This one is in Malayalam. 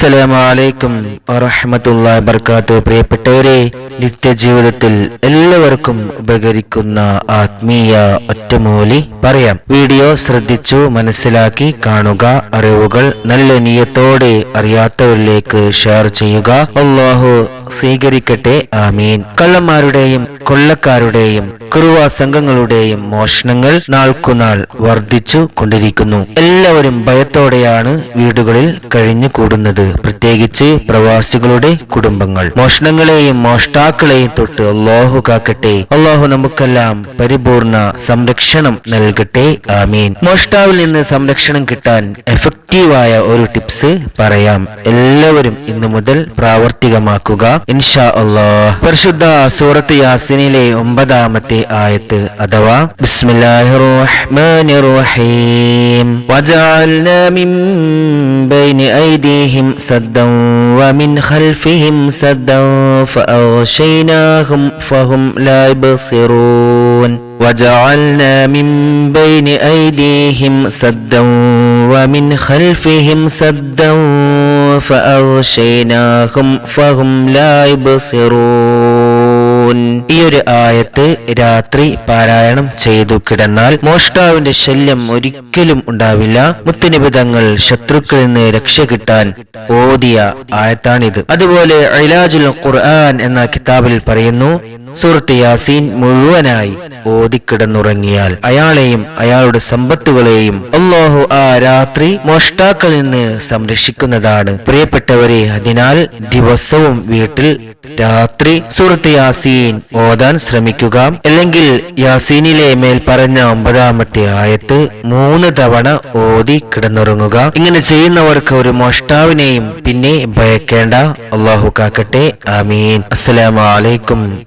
അസ്സലാമലൈക്കും വറഹമത്തുള്ള വർക്കാത്തു പ്രിയപ്പെട്ടവരെ നിത്യജീവിതത്തിൽ എല്ലാവർക്കും ഉപകരിക്കുന്ന ആത്മീയ ഒറ്റമൂലി പറയാം. വീഡിയോ ശ്രദ്ധിച്ചു മനസ്സിലാക്കി കാണുക അറിവുകൾ നല്ല നിയത്തോടെ അറിയാത്തവരിലേക്ക് ഷെയർ ചെയ്യുക. അള്ളാഹു സ്വീകരിക്കട്ടെ ആമീൻ. കള്ളന്മാരുടെയും കൊള്ളക്കാരുടെയും കുറുവ സംഘങ്ങളുടെയും മോഷണങ്ങൾ നാൾക്കുനാൾ വർദ്ധിച്ചു കൊണ്ടിരിക്കുന്നു. എല്ലാവരും ഭയത്തോടെയാണ് വീടുകളിൽ കഴിഞ്ഞു കൂടുന്നത്. പ്രത്യേകിച്ച് പ്രവാസികളുടെ കുടുംബങ്ങൾ. മോഷണങ്ങളെയും മോഷ്ടാക്കളെയും തൊട്ട് അള്ളാഹു കാക്കട്ടെ. അള്ളാഹു നമുക്കെല്ലാം പരിപൂർണ സംരക്ഷണം നൽകട്ടെ ആമീൻ. മോഷ്ടാവിൽ നിന്ന് സംരക്ഷണം കിട്ടാൻ എഫക്റ്റീവായ ഒരു ടിപ്സ് പറയാം. എല്ലാവരും ഇന്നു മുതൽ പ്രാവർത്തികമാക്കുക. ഇൻഷാ അള്ളാഹ് പരിശുദ്ധ സൂറത്ത് യാസിനിലെ ഒമ്പതാമത്തെ ആയത്ത് അഥവാ ومن خلفهم سدا فأغشيناهم فهم لا ഐദീഹിം സദ്ദൻ വമിൻ ഖൽഫിഹിം സദ്ദൻ ഫഅഗ്ശൈനാഹും ഫഹും ലാ യബ്സിറൂൻ وجعلنا من بين أيديهم سدا ومن خلفهم سدا فأغشيناهم فهم لا يبصرون ഈ ഒരു ആയത്ത് രാത്രി പാരായണം ചെയ്തു കിടന്നാൽ മോഷ്ടാവിന്റെ ശല്യം ഒരിക്കലും ഉണ്ടാവില്ല മുത്തനിബിതങ്ങൾ ശത്രുക്കളിൽ നിന്ന് രക്ഷ കിട്ടാൻ ഓതിയ ആയത്താണിത് അതുപോലെ ഇലാജുൽ ഖുർആൻ എന്ന കിതാബിൽ പറയുന്നു സൂറത്ത് യാസീൻ മുഴുവനായി ഓതിക്കിടന്നുറങ്ങിയാൽ അയാളെയും അയാളുടെ സമ്പത്തുകളെയും അള്ളാഹു ആ രാത്രി മോഷ്ടാക്കളിൽ നിന്ന് സംരക്ഷിക്കുന്നതാണ്. പ്രിയപ്പെട്ടവരെ അതിനാൽ ദിവസവും വീട്ടിൽ രാത്രി സൂറത്ത് യാസീൻ ഓതാൻ ശ്രമിക്കുക. അല്ലെങ്കിൽ യാസീനിലെ മേൽ പറഞ്ഞ ഒമ്പതാമത്തെ ആയത്ത് മൂന്ന് തവണ ഓതി കിടന്നുറങ്ങുക. ഇങ്ങനെ ചെയ്യുന്നവർക്ക് ഒരു മോഷ്ടാവിനെയും പിന്നെ ഭയക്കേണ്ട. അള്ളാഹു കാക്കട്ടെ. ആമീൻ. അസ്സലാമലൈക്കും